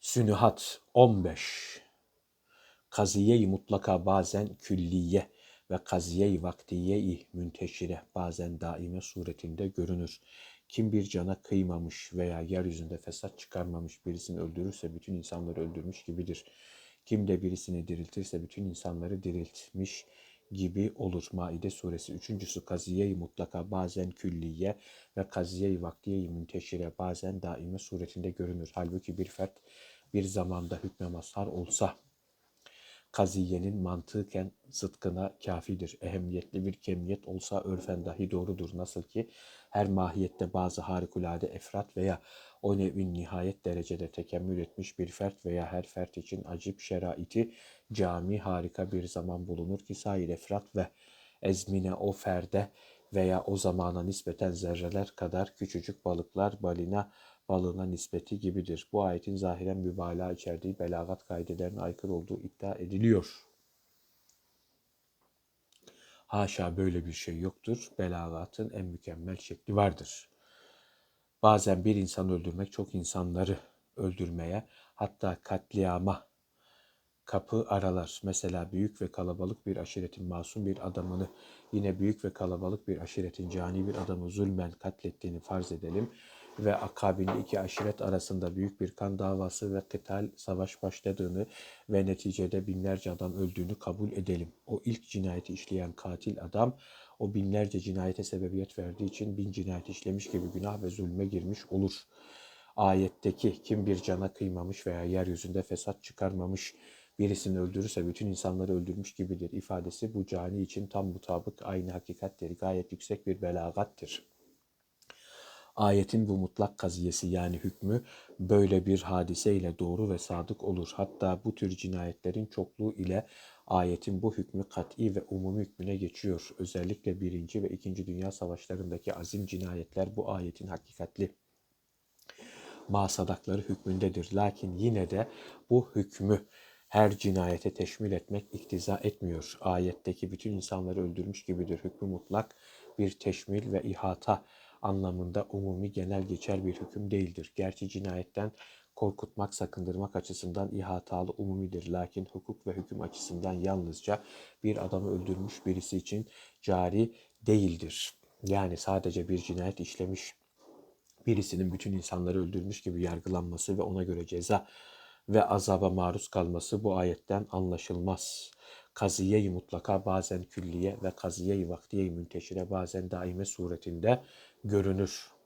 Sünühat 15 Kaziye-i mutlaka bazen külliye ve kaziye-i vaktiye-i münteşire bazen daime suretinde görünür. Kim bir cana kıymamış veya yeryüzünde fesat çıkarmamış birisini öldürürse bütün insanları öldürmüş gibidir. Kim de birisini diriltirse bütün insanları diriltmiş gibi olur. Maide suresi. Üçüncüsü kaziye-i mutlaka bazen külliye ve kaziye-i vaktiye-i münteşire bazen daime suretinde görünür. Halbuki bir fert bir zamanda hükme mazhar olsa kaziyenin mantıken zıtkına kafidir. Ehemmiyetli bir kemiyet olsa örfen dahi doğrudur. Nasıl ki her mahiyette bazı harikulade efrat veya o nevin nihayet derecede tekemmül etmiş bir fert veya her fert için acip şeraiti cami harika bir zaman bulunur ki sair efrat ve ezmine o ferde veya o zamana nispeten zerreler kadar küçücük balıklar balina balığına nispeti gibidir. Bu ayetin zahiren mübalağa içerdiği belagat kaidelerine aykırı olduğu iddia ediliyor. Haşa böyle bir şey yoktur. Belagatın en mükemmel şekli vardır. Bazen bir insan öldürmek çok insanları öldürmeye hatta katliama kapı aralar. Mesela büyük ve kalabalık bir aşiretin masum bir adamını yine büyük ve kalabalık bir aşiretin cani bir adamı zulmen katlettiğini farz edelim ve akabinde iki aşiret arasında büyük bir kan davası ve kıtal savaş başladığını ve neticede binlerce adam öldüğünü kabul edelim. O ilk cinayeti işleyen katil adam o binlerce cinayete sebebiyet verdiği için bin cinayet işlemiş gibi günah ve zulme girmiş olur. Ayetteki kim bir cana kıymamış veya yeryüzünde fesat çıkarmamış birisini öldürürse bütün insanları öldürmüş gibidir ifadesi bu cani için tam mutabık aynı hakikattir. Gayet yüksek bir belagattır. Ayetin bu mutlak kaziyesi yani hükmü böyle bir hadise ile doğru ve sadık olur. Hatta bu tür cinayetlerin çokluğu ile ayetin bu hükmü kat'i ve umumi hükmüne geçiyor. Özellikle birinci ve ikinci Dünya Savaşlarındaki azim cinayetler bu ayetin hakikatli masadakları hükmündedir. Lakin yine de bu hükmü her cinayete teşmil etmek iktiza etmiyor. Ayetteki bütün insanları öldürmüş gibidir. Hükmü mutlak bir teşmil ve ihata anlamında umumi genel geçer bir hüküm değildir. Gerçi cinayetten korkutmak, sakındırmak açısından ihatalı umumidir. Lakin hukuk ve hüküm açısından yalnızca bir adamı öldürmüş birisi için cari değildir. Yani sadece bir cinayet işlemiş birisinin bütün insanları öldürmüş gibi yargılanması ve ona göre ceza ve azaba maruz kalması bu ayetten anlaşılmaz. Kaziye-i mutlaka bazen külliye ve kaziye-i vaktiye-i münteşire bazen daime suretinde görünür.